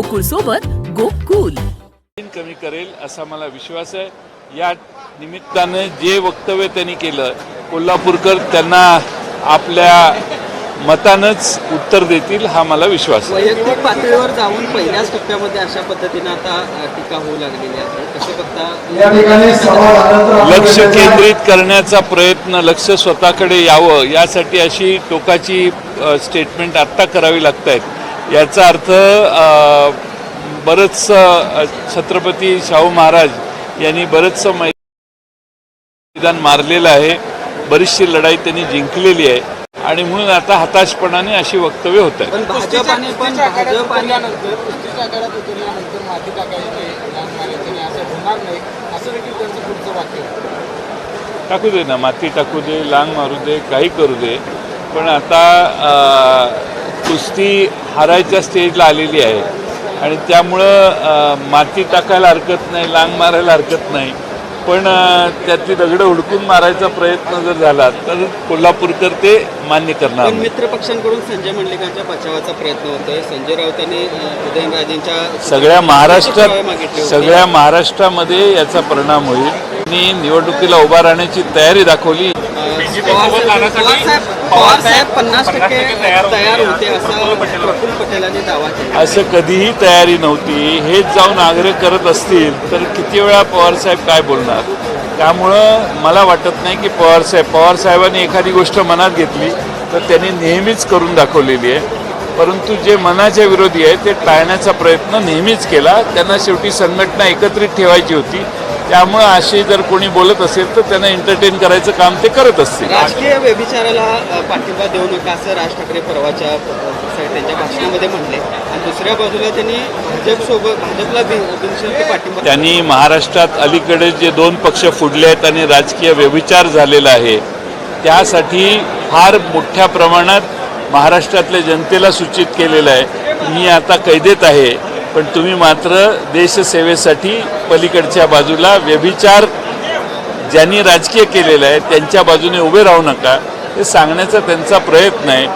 गोकुळ सोबत गोकुल कमी करेल असा मला विश्वास आहे. या निमित्तानं जे वक्तव्य त्यांनी केलं कोल्हापूरकर त्यांना आपल्या मतानंच उत्तर देतील हा मला विश्वास आहे. वैयक्तिक पातळीवर जाऊन पहिल्याच टप्प्यामध्ये अशा पद्धतीनं आता टीका होऊ लागलेली आहे. कसे बघता या ठिकाणी सभा लक्ष केंद्रित करण्याचा प्रयत्न लक्ष स्वतःकडे यावं यासाठी अशी टोकाची स्टेटमेंट आत्ता करावी लागत आहेत याचा अर्थ बरंचसं छत्रपती शाहू महाराज यांनी बरंचसं मैदान मारलेलं आहे. बरीचशी लढाई त्यांनी जिंकलेली आहे. आणि म्हणून आता हताशपणाने अशी वक्तव्य होत आहेत होतं. टाकू दे ना माती टाकू दे लांग मारू दे काही करू दे. पण आता कुस्ती हारायच्या स्टेजला आलेली आहे आणि त्यामुळं माती टाकायला हरकत नाही लांग मारायला हरकत नाही पण त्यातली दगडं हुडकून मारायचा प्रयत्न जर झाला तर कोल्हापूरकर ते मान्य करणार. मित्र पक्षांकडून संजय मंडलिकांच्या बचावाचा प्रयत्न होतोय संजय राऊतांनी उदयनराजेंच्या सगळ्या महाराष्ट्रात. सगळ्या महाराष्ट्रामध्ये याचा परिणाम होईल आणि निवडणुकीला उभा राहण्याची तयारी दाखवली. असं कधीही तयारी नव्हती. हेच जाऊन आग्रह करत असतील तर किती वेळा पवारसाहेब काय बोलणार? त्यामुळं मला वाटत नाही की पवारसाहेब पवारसाहेबांनी एखादी गोष्ट मनात घेतली तर त्यांनी नेहमीच करून दाखवलेली आहे. परंतु जे मनाच्या विरोधी आहे ते टाळण्याचा प्रयत्न नेहमीच केला. त्यांना शेवटी संघटना एकत्रित ठेवायची होती. त्यामुळं असे जर कोणी बोलत असेल तर त्यांना एंटरटेन करायचं काम ते करत असतील. राजकीय व्यभिचाराला पाठिंबा देऊ नका असं राज ठाकरे परवाच्या त्यांच्या भाषणामध्ये म्हटले आणि दुसऱ्या बाजूला त्यांनी भाजपसोबत भाजपला पाठिंबा त्यांनी महाराष्ट्रात अलीकडे जे दोन पक्ष फुडले आहेत आणि राजकीय व्यभिचार झालेला आहे त्यासाठी फार मोठ्या प्रमाणात महाराष्ट्रातल्या जनतेला सूचित केलेलं आहे. मी आता कैदेत आहे. पण तुम्ही मात्र देशसेवेसाठी पलीकडच्या बाजूला व्यभिचार ज्यांनी राजकीय केलेलं आहे त्यांच्या बाजूने उभे राहू नका. हे सांगण्याचा त्यांचा प्रयत्न आहे.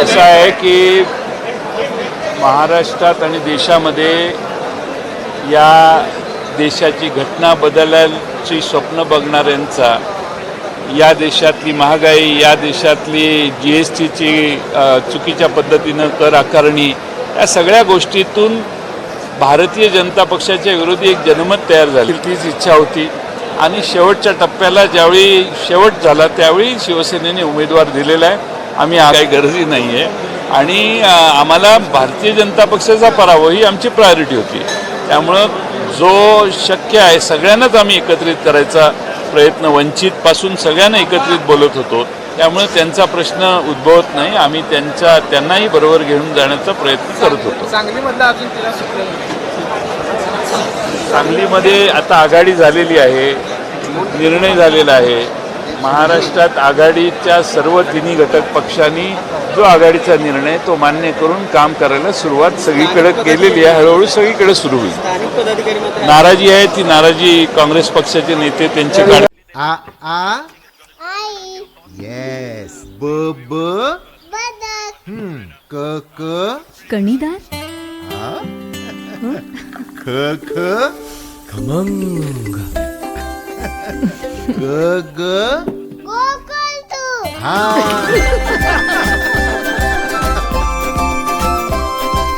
असं आहे की महाराष्ट्रात आणि देशामध्ये या देशाची घटना बदलायची स्वप्न बघणाऱ्यांचा या देशातली महागाई या देशातली जी एस टीची चुकीच्या पद्धतीनं कर आकारणी या सगळ्या गोष्टीतून भारतीय जनता पक्षाच्या विरोधी एक जनमत तयार झाली. तीच इच्छा होती. आणि शेवटच्या टप्प्याला ज्यावेळी शेवट झाला त्यावेळी शिवसेनेने उमेदवार दिलेला आहे. आम्ही काही गरजही नाही आहे आणि आम्हाला भारतीय जनता पक्षाचा पराभव ही आमची प्रायोरिटी होती. त्यामुळं जो शक्य आहे सगळ्यांनाच आम्ही एकत्रित करायचा प्रयत्न वंचितपासून सगळ्यांना एकत्रित बोलत होतो. त्यामुळे त्यांचा प्रश्न उद्भवत नाही. आम्ही त्यांच्या त्यांनाही बरोबर घेऊन जाण्याचा प्रयत्न करत होतो. सांगलीमध्ये आता आघाडी झालेली आहे निर्णय झालेला आहे. महाराष्ट्रात आघाडीच्या सर्व तिन्ही घटक पक्षांनी जो आघाडीचा निर्णय तो मान्य करून काम करायला सुरुवात सगळीकडे केलेली आहे. हळूहळू सगळीकडे सुरू होईल. नाराजी आहे ती नाराजी काँग्रेस पक्षाचे नेते त्यांचे काढ आ आ? आई येस ब ब? बदक हम्म. क क? कणीदार? ख ख? खमंग. ग ग? हा.